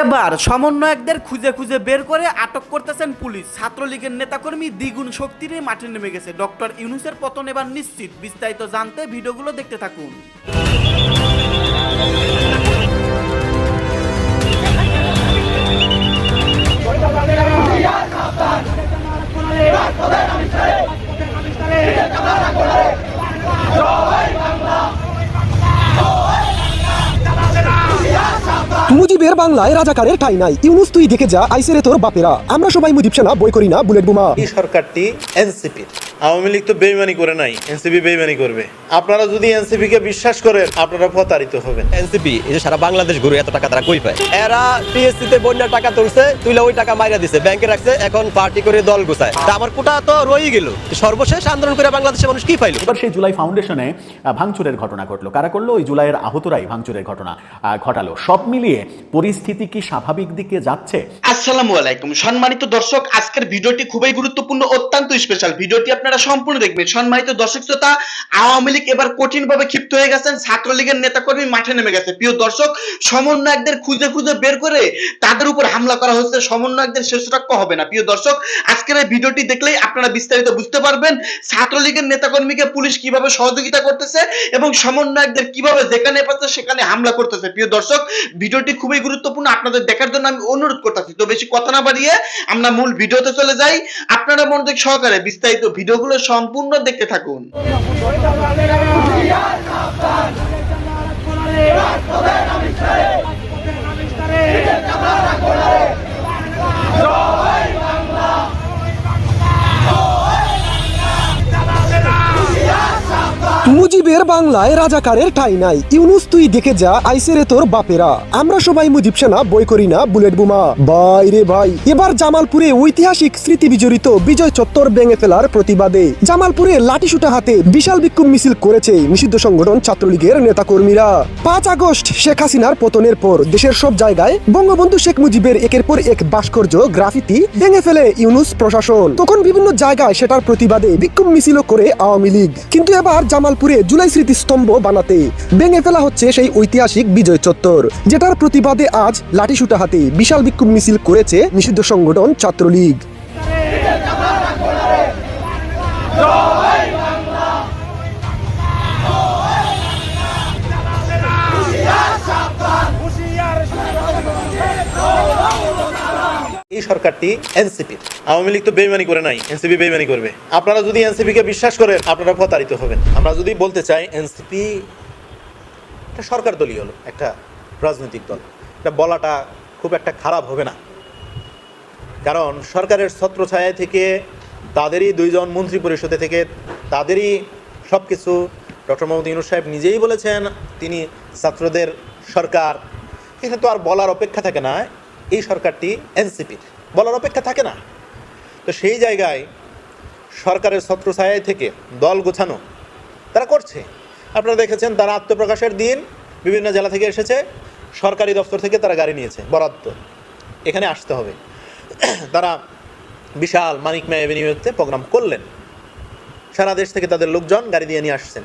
এবার সমন্বয়কদের খুঁজে খুঁজে বের করে আটক করতেছেন পুলিশ। ছাত্রলীগের নেতাকর্মী দ্বিগুণ শক্তিরে মাঠে নেমে গেছে। ডক্টর ইউনুসের পতন এবার নিশ্চিত। বিস্তারিত জানতে ভিডিওগুলো দেখতে থাকুন। মুজিবের বাংলায় রাজাকারের ঠাই নাই। ইউনুস, তুই দেখে যা, আইসেরে তোর বাপেরা। আমরা সবাই মুজিব সেনা, বই করি না, বুলেট বোমা। এই সরকারটি এনসিপি আওয়ামী লীগ তো বেইমানি করে নাই এনসিপি বেইমানি করবে। আপনারা যদি এনসিপি কে বিশ্বাস করেন আপনারা প্রতারিত হবেন। এনসিপি এই যে সারা বাংলাদেশ ঘুরে এত টাকা তারা কই পায়? এরা টিএসসি তে বন্যার টাকা তুলছে তুইলে ওই টাকা মাইরা দিছে ব্যাংকে রাখছে এখন পার্টি করে দল গোছায়। তা আমার কোটা তো রয়েই গেল। সর্বশেষ আন্দোলন করে বাংলাদেশের মানুষ কি পাইলো? এবার সেই জুলাই ফাউন্ডেশনে ভাঙচুরের ঘটনা ঘটলো। কারা করল? ওই জুলাইয়ের আহতরাই ভাঙচুরের ঘটনা ঘটালো। সব মিলিয়ে পরিস্থিতি কি স্বাভাবিক দিকে যাচ্ছে? আসসালামু আলাইকুম। সম্মানিত দর্শক আজকের ভিডিওটি খুবই গুরুত্বপূর্ণ অত্যন্ত স্পেশাল ভিডিওটি আপনারা সম্পূর্ণ দেখবেন। সম্মানিত দর্শক শ্রোতা, আওয়ামী লীগ এবার কঠিন ভাবে ক্ষিপ্ত হয়ে গেছেন। ছাত্রলীগের নেতাকর্মী মাঠে নেমে গেছে। প্রিয় দর্শক, সমন্বয়কদের খুঁজে খুঁজে বের করে তাদের উপর হামলা করা হচ্ছে। সমন্বয়কদের শেষরাক্ষ হবে না। প্রিয় দর্শক, আজকের এই ভিডিওটি দেখলেই আপনারা বিস্তারিত বুঝতে পারবেন ছাত্রলীগের নেতাকর্মীকে পুলিশ কীভাবে সহযোগিতা করতেছে এবং সমন্বয়কদের কীভাবে যেখানে পাচ্ছে সেখানে হামলা করতেছে। প্রিয় দর্শক, ভিডিওটি খুবই গুরুত্বপূর্ণ। আপনাদের দেখার জন্য আমি অনুরোধ করতেছি। তো বেশি কথা না বাড়িয়ে আমরা মূল ভিডিওতে চলে যাই। আপনারা মনোযোগ সহকারে বিস্তারিত ভিডিওগুলো সম্পূর্ণ দেখতে থাকুন। মুজিবের বাংলায় রাজাকারের ঠাই নাই। ইউনুস, তুই দেখে যা আইসে তোর বাপেরা। আমরা সবাই মুজিব সেনা, বই করি না, বুলেট বোমা। ভাই রে ভাই। এবার জামালপুরে ঐতিহাসিক স্মৃতি বিজড়িত বিজয় চত্বর ভেঙে ফেলার প্রতিবাদে জামালপুরে লাঠিসুটা হাতে বিশাল বিক্ষোভ মিছিল করেছে নিষিদ্ধ সংগঠন ছাত্রলীগের নেতাকর্মীরা। পাঁচ আগস্ট শেখ হাসিনার পতনের পর দেশের সব জায়গায় বঙ্গবন্ধু শেখ মুজিবের একের পর এক ভাস্কর্য, গ্রাফিতি ভেঙে ফেলে ইউনুস প্রশাসন। তখন বিভিন্ন জায়গায় সেটার প্রতিবাদে বিক্ষোভ মিছিল করে আওয়ামী লীগ। কিন্তু এবার জামালপুরে জুলাই স্মৃতিস্তম্ভ বানাতে ভেঙে ফেলা হচ্ছে সেই ঐতিহাসিক বিজয় চত্বর, যেটার প্রতিবাদে আজ লাঠিসুটা হাতে বিশাল বিক্ষোভ মিছিল করেছে নিষিদ্ধ সংগঠন ছাত্রলীগ। এই সরকারটি? এনসিপি। আওয়ামী লীগ তো বেইমানি করে নাই, এনসিপি বেইমানি করবে। আপনারা যদি এনসিপি কে বিশ্বাস করেন, আপনারা প্রতারিত হবেন। আমরা যদি বলতে চাই, এনসিপি একটা সরকার দলই হলো, একটা রাজনৈতিক দল। এটা বলাটা খুব একটা খারাপ হবে না। কারণ সরকারের ছত্রছায়া থেকে, তাদেরই দুইজন মন্ত্রী পরিষদে থেকে, তাদেরই সব কিছু ডক্টর মোহাম্মদ ইউনুস সাহেব নিজেই বলেছেন, তিনি ছাত্রদের সরকার। এখানে তো আর বলার অপেক্ষা থাকে না। এই সরকারটি এনসিপির বলার অপেক্ষা থাকে না। তো সেই জায়গায় সরকারের ছত্রছায়ায় থেকে দল গোছানো তারা করছে। আপনারা দেখেছেন তারা আত্মপ্রকাশের দিন বিভিন্ন জেলা থেকে এসেছে, সরকারি দপ্তর থেকে তারা গাড়ি নিয়েছে, বরাদ্দ। এখানে আসতে হবে। তারা বিশাল মানিক মেয়ে এভিনিউতে প্রোগ্রাম করলেন। সারা দেশ থেকে তাদের লোকজন গাড়ি দিয়ে নিয়ে আসছেন।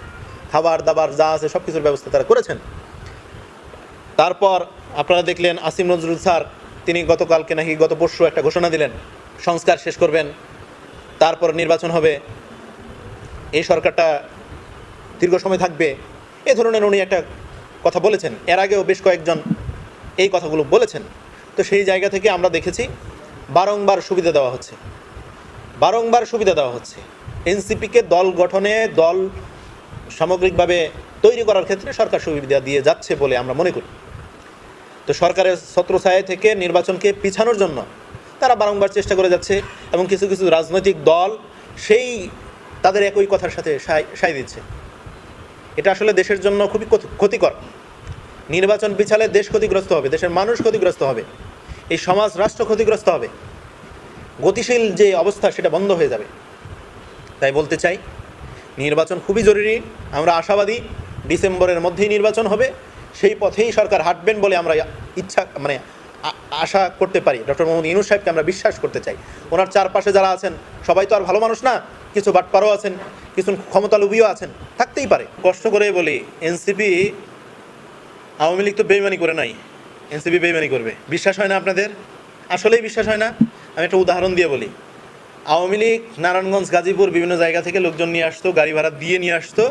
খাবার দাবার যা আছে সব কিছুর ব্যবস্থা তারা করেছেন। তারপর আপনারা দেখলেন আসিম নজরুল স্যার তিনি গতকালকে নাকি গত পরশু একটা ঘোষণা দিলেন, সংস্কার শেষ করবেন, তারপর নির্বাচন হবে, এই সরকারটা দীর্ঘ সময় থাকবে, এ ধরনের উনি একটা কথা বলেছেন। এর আগেও বেশ কয়েকজন এই কথাগুলো বলেছেন। তো সেই জায়গা থেকে আমরা দেখেছি, বারংবার সুবিধা দেওয়া হচ্ছে। বারংবার সুবিধা দেওয়া হচ্ছে। এনসিপিকে দল গঠনে দল সামগ্রিকভাবে তৈরি করার ক্ষেত্রে সরকার সুবিধা দিয়ে যাচ্ছে বলে আমরা মনে করি। তো সরকারের ছত্রছায়া থেকে নির্বাচনকে পিছানোর জন্য তারা বারংবার চেষ্টা করে যাচ্ছে এবং কিছু কিছু রাজনৈতিক দল সেই তাদের একই কথার সাথে সায় দিচ্ছে। এটা আসলে দেশের জন্য খুবই ক্ষতি- ক্ষতিকর। নির্বাচন পিছালে দেশ ক্ষতিগ্রস্ত হবে, দেশের মানুষ ক্ষতিগ্রস্ত হবে, এই সমাজ, রাষ্ট্র ক্ষতিগ্রস্ত হবে। গতিশীল যে অবস্থা সেটা বন্ধ হয়ে যাবে। তাই বলতে চাই, নির্বাচন খুবই জরুরি। আমরা আশাবাদী, ডিসেম্বরের মধ্যেই নির্বাচন হবে। সেই পথেই সরকার হাঁটবেন বলে আমরা ইচ্ছা মানে আশা করতে পারি। ডক্টর মোহাম্মদ ইনুস সাহেবকে আমরা বিশ্বাস করতে চাই। ওনার চারপাশে যারা আছেন, সবাই তো আর ভালো মানুষ না, কিছু বাটপারও আছেন, কিছু ক্ষমতালোভীও আছেন, থাকতেই পারে। কষ্ট করে বলি, এনসিপি আওয়ামী লীগ তো বেইমানি করে নাই। এনসিপি বেইমানি করবে। বিশ্বাস হয় না আপনাদের? আসলেই বিশ্বাস হয় না। আমি একটা উদাহরণ দিয়ে বলি। আওয়ামী লীগ, নারায়ণগঞ্জ, গাজীপুর বিভিন্ন জায়গা থেকে লোকজন নিয়ে আসতো, গাড়ি ভাড়া দিয়ে নিয়ে আসতো।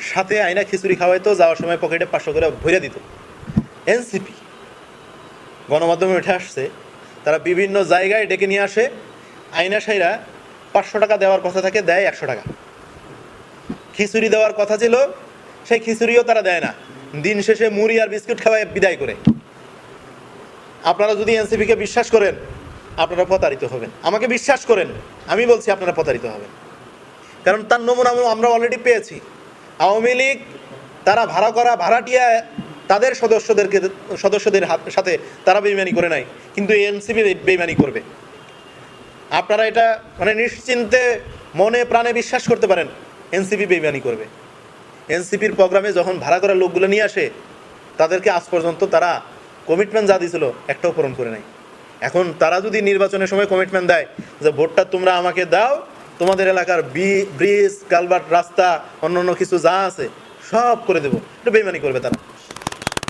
সাথে আয়না খিচুড়ি খাওয়াইতো, যাওয়ার সময় পকেটে পাঁচশো করে ভরে দিত। এনসিপি গণমাধ্যমে উঠে আসছে, তারা বিভিন্ন জায়গায় ডেকে নিয়ে আসে, আইনা সাইরা পাঁচশো টাকা দেওয়ার কথা থাকে, দেয় একশো টাকা। খিচুড়ি দেওয়ার কথা ছিল, সেই খিচুড়িও তারা দেয় না। দিন শেষে মুড়ি আর বিস্কুট খাওয়ায় বিদায় করে। আপনারা যদি এনসিপিকে বিশ্বাস করেন, আপনারা প্রতারিত হবেন। আমাকে বিশ্বাস করেন, আমি বলছি আপনারা প্রতারিত হবেন। কারণ তার নমুনা আমরা অলরেডি পেয়েছি। আওয়ামী লীগ তারা ভাড়া করা, ভাড়াটিয়া তাদের সদস্যদেরকে, সদস্যদের সাথে তারা বেইমানি করে নাই। কিন্তু এনসিপি বেইমানি করবে। আপনারা এটা মানে নিশ্চিন্তে মনে প্রাণে বিশ্বাস করতে পারেন, এনসিপি বেইমানি করবে। এনসিপির প্রোগ্রামে যখন ভাড়া করা লোকগুলো নিয়ে আসে, তাদেরকে আজ পর্যন্ত তারা কমিটমেন্ট যা দিয়েছিল একটাও পূরণ করে নাই। এখন তারা যদি নির্বাচনের সময় কমিটমেন্ট দেয় যে, ভোটটা তোমরা আমাকে দাও তোমাদের এলাকার ব্রিজ কালভার্ট রাস্তা অন্য অন্য কিছু যা আছে, সব করে দেবো। এটা বেইমানি করবে তারা।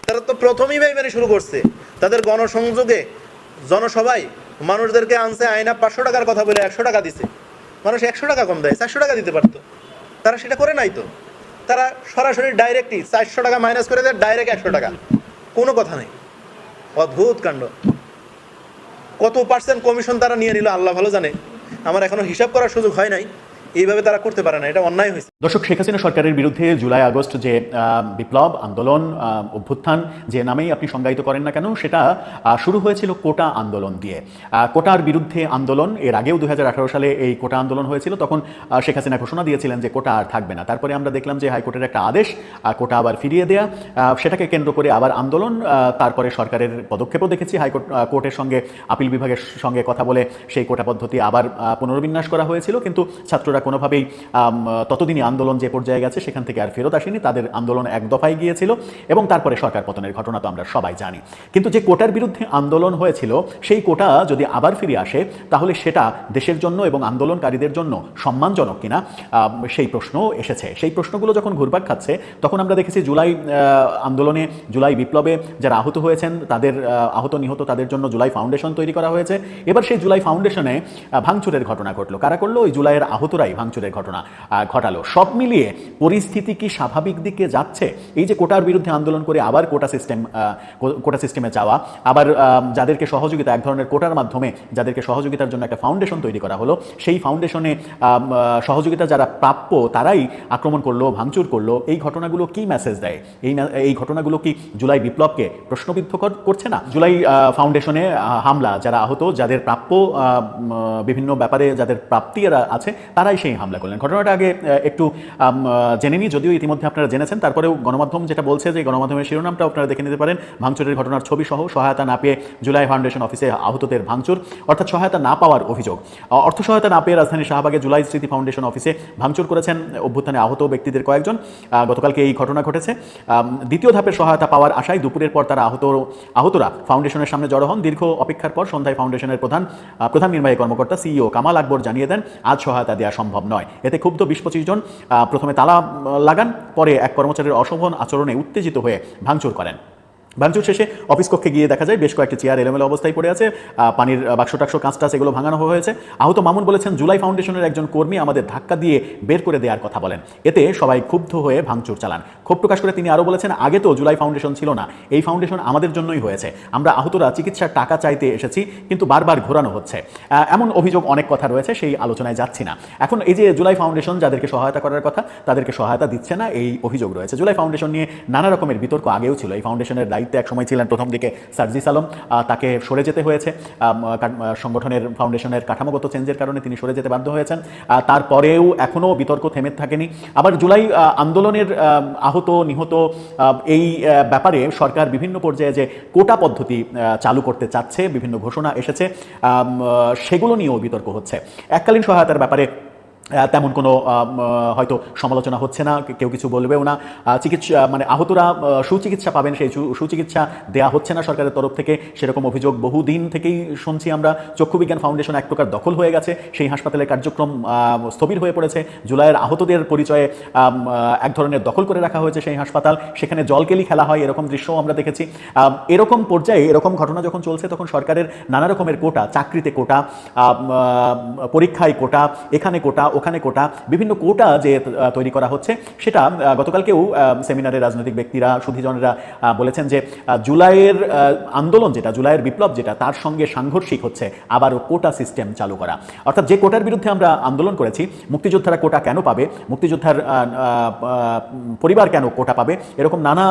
তারা তো প্রথমেই বেইমানি শুরু করছে। তাদের গণসংযোগে জনসভায় মানুষদেরকে আনছে আয়না পাঁচশো টাকার কথা বলে একশো টাকা দিছে। মানুষ একশো টাকা কম দেয়, চারশো টাকা দিতে পারতো। তারা সেটা করে নাই তো। তারা সরাসরি ডাইরেক্টই চারশো টাকা মাইনাস করে দেয়, ডাইরেক্ট একশো টাকা। কোনো কথা নেই। অদ্ভুত কাণ্ড। কত পার্সেন্ট কমিশন তারা নিয়ে নিল, আল্লাহ ভালো জানে। আমার এখনও হিসাব করার সুযোগ হয় নাই। এইভাবে তারা করতে পারে না। এটা অন্যায় হয়েছে। দর্শক, শেখ হাসিনা সরকারের বিরুদ্ধে জুলাই আগস্ট যে বিপ্লব, আন্দোলন অভ্যুত্থান, যে নামেই আপনি সংজ্ঞায়িত করেন না কেন, সেটা শুরু হয়েছিল কোটা আন্দোলন দিয়ে। কোটার বিরুদ্ধে আন্দোলন, এর আগেও দু হাজার আঠেরো সালে এই কোটা আন্দোলন হয়েছিল, তখন শেখ হাসিনা ঘোষণা দিয়েছিলেন যে কোটা আর থাকবে না। তারপরে আমরা দেখলাম যে হাইকোর্টের একটা আদেশ কোটা আবার ফিরিয়ে দেয়া সেটাকে কেন্দ্র করে আবার আন্দোলন তারপরে সরকারের পদক্ষেপও দেখেছি, হাইকোর্ট কোর্টের সঙ্গে, আপিল বিভাগের সঙ্গে কথা বলে সেই কোটা পদ্ধতি আবার পুনর্বিন্যাস করা হয়েছিল, কিন্তু ছাত্ররা কোনোভাবেই ততদিনই আন্দোলন যে পর্যায়ে গেছে, সেখান থেকে আর ফেরত আসেনি। তাদের আন্দোলন এক দফায় গিয়েছিল এবং তারপরে সরকার পতনের ঘটনা তো আমরা সবাই জানি। কিন্তু যে কোটার বিরুদ্ধে আন্দোলন হয়েছিল, সেই কোটা যদি আবার ফিরে আসে, তাহলে সেটা দেশের জন্য এবং আন্দোলনকারীদের জন্য সম্মানজনক কিনা সেই প্রশ্ন এসেছে। সেই প্রশ্নগুলো যখন ঘুরপাক খাচ্ছে, তখন আমরা দেখেছি জুলাই আন্দোলনে, জুলাই বিপ্লবে যারা আহত হয়েছেন, তাদের আহত নিহত তাদের জন্য জুলাই ফাউন্ডেশন তৈরি করা হয়েছে। এবার সেই জুলাই ফাউন্ডেশনে ভাঙচুরের ঘটনা ঘটলো। কারা করল? ওই জুলাইয়ের আহতরাই ভাঙচুরের ঘটনা ঘটালো। সব মিলিয়ে পরিস্থিতি কি স্বাভাবিক দিকে যাচ্ছে? এই যে কোটার বিরুদ্ধে আন্দোলন করে আবার কোটা সিস্টেম কোটা সিস্টেমে যাওয়া, আবার যাদেরকে সহযোগিতা, এক ধরনের কোটার মাধ্যমে যাদেরকে সহযোগিতার জন্য একটা ফাউন্ডেশন তৈরি করা হলো, সেই ফাউন্ডেশনে সহযোগিতা যারা প্রাপ্য তারাই আক্রমণ করল, ভাঙচুর করল। এই ঘটনাগুলো কি মেসেজ দেয়? এই এই ঘটনাগুলো কি জুলাই বিপ্লবকে প্রশ্নবিদ্ধ কর- করছে না? জুলাই ফাউন্ডেশনে হামলা, যারা আহত, যাদের প্রাপ্য বিভিন্ন ব্যাপারে যাদের প্রাপ্তি আছে, তারাই সেই হামলা করলেন। ঘটনাটা আগে একটু জেনে নিই, যদিও ইতিমধ্যে আপনারা জেনেছেন। তারপরেও গণমাধ্যম যেটা বলছে যে গণমাধ্যমের শিরোনামটা আপনারা দেখে নিতে পারেন। ভাঙচুরের ঘটনার ছবি সহ সহায়তা না পেয়ে জুলাই ফাউন্ডেশন অফিসে আহতদের ভাঙচুর, অর্থাৎ সহায়তা না পাওয়ার অভিযোগ। অর্থ সহায়তা না পেয়ে রাজধানী শাহবাগে জুলাই স্মৃতি ফাউন্ডেশন অফিসে ভাঙচুর করেছেন অভ্যুত্থানে আহত ব্যক্তিদের কয়েকজন। গতকালকে এই ঘটনা ঘটেছে। দ্বিতীয় ধাপের সহায়তা পাওয়ার আশায় দুপুরের পর তারা আহত, আহতরা ফাউন্ডেশনের সামনে জড়ো হন। দীর্ঘ অপেক্ষার পর সন্ধ্যায় ফাউন্ডেশনের প্রধান প্রধান নির্বাহী কর্মকর্তা, সিইও কামাল আকবর জানিয়ে দেন, আজ সহায়তা দেওয়া সম্ভব নয়। এতে ক্ষুব্ধ বিশ পঁচিশ জন। প্রথমে তালা লাগান পরে এক কর্মচারীর অশোভন আচরণে উত্তেজিত হয়ে ভাঙচুর করেন। ভাঙচুর শেষে অফিস কক্ষে গিয়ে দেখা যায় বেশ কয়েকটি চেয়ার এলোমেলো অবস্থায় পড়ে আছে। পানির বাক্স টাক্স কাঁচ টাচ এগুলো ভাঙানো হয়েছে। আহত মামুন বলেছেন, জুলাই ফাউন্ডেশনের একজন কর্মী আমাদের ধাক্কা দিয়ে বের করে দেওয়ার কথা বলেন। এতে সবাই ক্ষুব্ধ হয়ে ভাঙচুর চালান। ক্ষোভ প্রকাশ করে তিনি আরও বলেছেন, আগে তো জুলাই ফাউন্ডেশন ছিল না। এই ফাউন্ডেশন আমাদের জন্যই হয়েছে। আমরা আহতরা চিকিৎসার টাকা চাইতে এসেছি, কিন্তু বারবার ঘোরানো হচ্ছে। এমন অভিযোগ অনেক কথা রয়েছে, সেই আলোচনায় যাচ্ছি না। এখন এই যে জুলাই ফাউন্ডেশন, যাদেরকে সহায়তা করার কথা, তাদেরকে সহায়তা দিচ্ছে না, এই অভিযোগ রয়েছে। জুলাই ফাউন্ডেশন নিয়ে নানা রকমের বিতর্ক আগেও ছিল। এই ফাউন্ডেশনের দায়িত্বে এক সময় ছিলেন প্রথম দিকে সার্জিস আলম তাকে সরে যেতে হয়েছে। সংগঠনের ফাউন্ডেশনের কাঠামোগত চেঞ্জের কারণে তিনি সরে যেতে বাধ্য হয়েছেন। তারপরেও এখনও বিতর্ক থেমে থাকেনি। আবার জুলাই আন্দোলনের আহত, নিহত এই ব্যাপারে সরকার বিভিন্ন পর্যায়ে যে কোটা পদ্ধতি চালু করতে চাচ্ছে, বিভিন্ন ঘোষণা এসেছে সেগুলো নিয়েও বিতর্ক হচ্ছে। এককালীন সহায়তার ব্যাপারে তেমন কোনো হয়তো সমালোচনা হচ্ছে না কেউ কিছু বলবেও না। চিকিৎসা মানে আহতরা সুচিকিৎসা পাবেন, সেই সুচিকিৎসা দেয়া হচ্ছে না সরকারের তরফ থেকে। সেরকম অভিযোগ বহুদিন থেকেই শুনছি আমরা। চক্ষু বিজ্ঞান ফাউন্ডেশন এক প্রকার দখল হয়ে গেছে। সেই হাসপাতালের কার্যক্রম স্থবির হয়ে পড়েছে। জুলাইয়ের আহতদের পরিচয়ে এক ধরনের দখল করে রাখা হয়েছে সেই হাসপাতাল। সেখানে জলকেলি খেলা হয়, এরকম দৃশ্যও আমরা দেখেছি। এরকম পর্যায়ে, এরকম ঘটনা যখন চলছে, তখন সরকারের নানা রকমের কোটা, চাকরিতে কোটা পরীক্ষায় কোটা, এখানে কোটা ওখানে কোটা, বিভিন্ন কোটা যে তৈরি করা হচ্ছে, সেটা গতকালকেও সেমিনারে রাজনৈতিক ব্যক্তিরা, সুধীজনেরা বলেছেন যে জুলাইয়ের আন্দোলন যেটা, জুলাইয়ের বিপ্লব যেটা, তার সঙ্গে সাংঘর্ষিক হচ্ছে, আবারও কোটা সিস্টেম চালু করা। অর্থাৎ যে কোটার বিরুদ্ধে আমরা আন্দোলন করেছি, মুক্তিযোদ্ধারা কোটা কেন পাবে, মুক্তিযোদ্ধার পরিবার কেন কোটা পাবে, এরকম নানা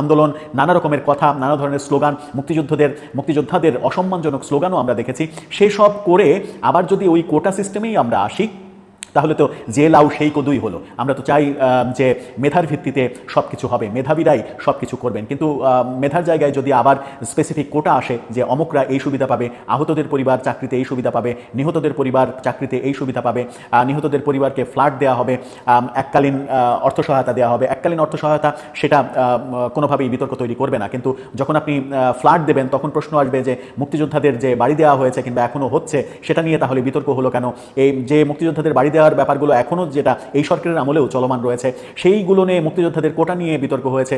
আন্দোলন, নানা রকমের কথা, নানা ধরনের স্লোগান, মুক্তিযুদ্ধদের, মুক্তিযোদ্ধাদের অসম্মানজনক স্লোগানও আমরা দেখেছি। সেসব করে আবার যদি ওই কোটা সিস্টেমেই আমরা আসি তাহলে তো যে লাউ সেই কদুই হলো। আমরা তো চাই যে মেধার ভিত্তিতে সব কিছু হবে। মেধাবীরাই সব কিছু করবেন। কিন্তু মেধার জায়গায় যদি আবার স্পেসিফিক কোটা আসে যে অমুকরা এই সুবিধা পাবে, আহতদের পরিবার চাকরিতে এই সুবিধা পাবে, নিহতদের পরিবার চাকরিতে এই সুবিধা পাবে নিহতদের পরিবারকে ফ্ল্যাট দেওয়া হবে এককালীন অর্থ সহায়তা দেওয়া হবে। এককালীন অর্থ সহায়তা সেটা কোনোভাবেই বিতর্ক তৈরি করবে না। কিন্তু যখন আপনি ফ্ল্যাট দেবেন, তখন প্রশ্ন আসবে যে মুক্তিযোদ্ধাদের যে বাড়ি দেওয়া হয়েছে কিংবা এখনও হচ্ছে, সেটা নিয়ে তাহলে বিতর্ক হলো কেন? এই যে মুক্তিযোদ্ধাদের বাড়ি দেওয়ার ব্যাপারগুলো এখনও যেটা এই সরকারের আমলেও চলমান রয়েছে, সেইগুলো নিয়ে মুক্তিযোদ্ধাদের কোটা নিয়ে বিতর্ক হয়েছে।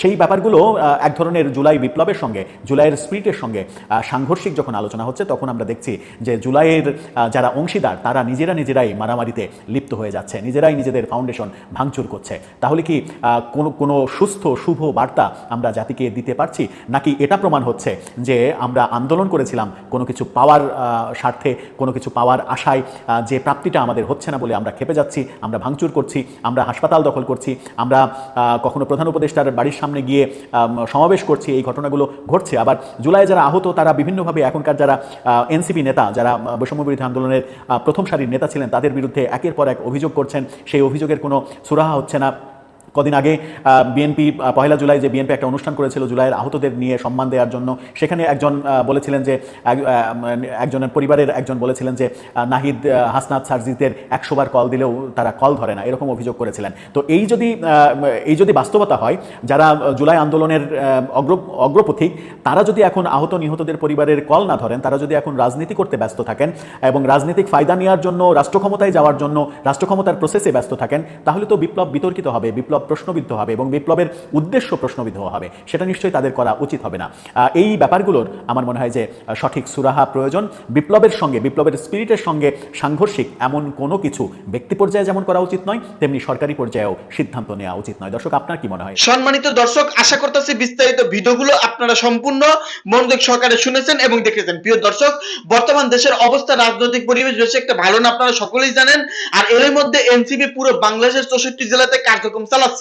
সেই ব্যাপারগুলো এক ধরনের জুলাই বিপ্লবের সঙ্গে, জুলাইয়ের স্পিরিটের সঙ্গে সাংঘর্ষিক যখন আলোচনা হচ্ছে, তখন আমরা দেখছি যে জুলাইয়ের যারা অংশীদার, তারা নিজেরা নিজেরাই মারামারিতে লিপ্ত হয়ে যাচ্ছে, নিজেরাই নিজেদের ফাউন্ডেশন ভাঙচুর করছে। তাহলে কি কোনো কোনো সুস্থ, শুভ বার্তা আমরা জাতিকে দিতে পারছি? নাকি এটা প্রমাণ হচ্ছে যে আমরা আন্দোলন করেছিলাম, কোনো কিছু পাওয়ার স্বার্থে, কোনো কিছু পাওয়ার আশায় যে প্রাপ্তিটা আমাদের হচ্ছে না বলে আমরা খেপে যাচ্ছি, আমরা ভাঙচুর করছি, আমরা হাসপাতাল দখল করছি, আমরা কখনো প্রধান উপদেষ্টার বাড়ির সামনে গিয়ে সমাবেশ করছি, এই ঘটনাগুলো ঘটছে। আবার জুলাই যারা আহত, তারা বিভিন্নভাবে এখনকার যারা এনসিপি নেতা, যারা বৈষম্যবিরোধী বৈষম্য বিরোধী আন্দোলনের প্রথম সারির নেতা ছিলেন, তাদের বিরুদ্ধে একের পর এক অভিযোগ করছেন। সেই অভিযোগের কোনো সুরাহা হচ্ছে না। কদিন আগে বিএনপি পহেলা জুলাই যে বিএনপি একটা অনুষ্ঠান করেছিল জুলাইয়ের আহতদের নিয়ে সম্মান দেওয়ার জন্য, সেখানে একজন বলেছিলেন যে একজনের পরিবারের একজন বলেছিলেন যে নাহিদ হাসনাত সার্জিতের একশো বার কল দিলেও তারা কল ধরে না, এরকম অভিযোগ করেছিলেন। তো এই যদি এই যদি বাস্তবতা হয়, যারা জুলাই আন্দোলনের অগ্র, অগ্রপথিক, তারা যদি এখন আহত নিহতদের পরিবারের কল না ধরেন, তারা যদি এখন রাজনীতি করতে ব্যস্ত থাকেন এবং রাজনৈতিক ফায়দা নেওয়ার জন্য রাষ্ট্র ক্ষমতায় যাওয়ার জন্য রাষ্ট্র ক্ষমতার প্রসেসে ব্যস্ত থাকেন, তাহলে তো বিপ্লব বিতর্কিত হবে। বিপ্লব প্রশ্নবিদ্ধ হবে এবং বিপ্লবের উদ্দেশ্য প্রশ্নবিদ্ধ হবে, সেটা নিশ্চয়ই তাদের করা উচিত হবে না। এই ব্যাপারগুলোর আমার মনে হয় যে সঠিক সুরাহা প্রয়োজন। বিপ্লবের সঙ্গে, বিপ্লবের স্পিরিটের সঙ্গে সাংঘর্ষিক এমন কোনো কিছু ব্যক্তি পর্যায়ে যেমন করা উচিত নয়, তেমনি সরকারি পর্যায়েও সিদ্ধান্ত নেওয়া উচিত নয়। দর্শক, আপনার কি মনে হয়? সম্মানিত দর্শক, আশা করতেছি বিস্তারিত ভিডিওগুলো আপনারা সম্পূর্ণ মনোযোগ সহকারে শুনেছেন এবং দেখেছেন। প্রিয় দর্শক, বর্তমান দেশের অবস্থা, রাজনৈতিক পরিবেশ বেশি একটা ভালো না, আপনারা সকলেই জানেন। আর এর মধ্যে এনসিপি পুরো বাংলাদেশের চৌষট্টি জেলাতে কার্যক্রম চালাচ্ছে।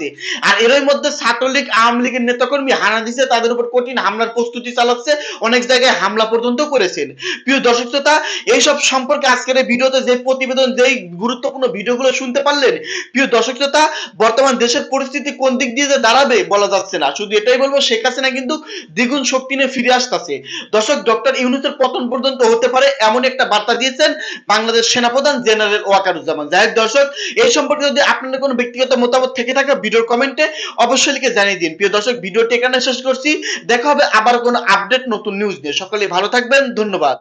আর এর মধ্যে ছাত্রলীগ, আওয়ামী লীগের নেতাকর্মী হানা দিছে, তাদের উপর কঠিন হামলার প্রস্তুতি চালাচ্ছে, অনেক জায়গায় হামলা পর্যন্ত করেছেন। প্রিয় দর্শক শ্রোতা, এইসব সম্পর্কে আজকের এই ভিডিওতে যে প্রতিবেদন যেই গুরুত্বপূর্ণ ভিডিওগুলো শুনতে পারলেন, প্রিয় দর্শক শ্রোতা, বর্তমান দেশের পরিস্থিতি কোন দিক দিয়ে যে দাঁড়াবে বলা যাচ্ছে না। শুধু এটাই বলব, শেখ হাসিনা কিন্তু দ্বিগুণ শক্তি নিয়ে ফিরে আসতেছে। দর্শক, ডক্টর ইউনুসের পতন পর্যন্ত হতে পারে এমন একটা বার্তা দিয়েছেন বাংলাদেশ সেনাপ্রধান জেনারেল ওয়াকারুজ্জামান। যাই হোক দর্শক, এই সম্পর্কে যদি আপনাদের কোনো ব্যক্তিগত মতামত থেকে থাকে ভিডিওর কমেন্টে অবশ্যই লিখে জানিয়ে দিন। প্রিয় দর্শক, ভিডিওটি এখানে শেষ করছি। দেখা হবে আবার কোনো আপডেট নতুন নিউজ নিয়ে। সকলে ভালো থাকবেন। ধন্যবাদ।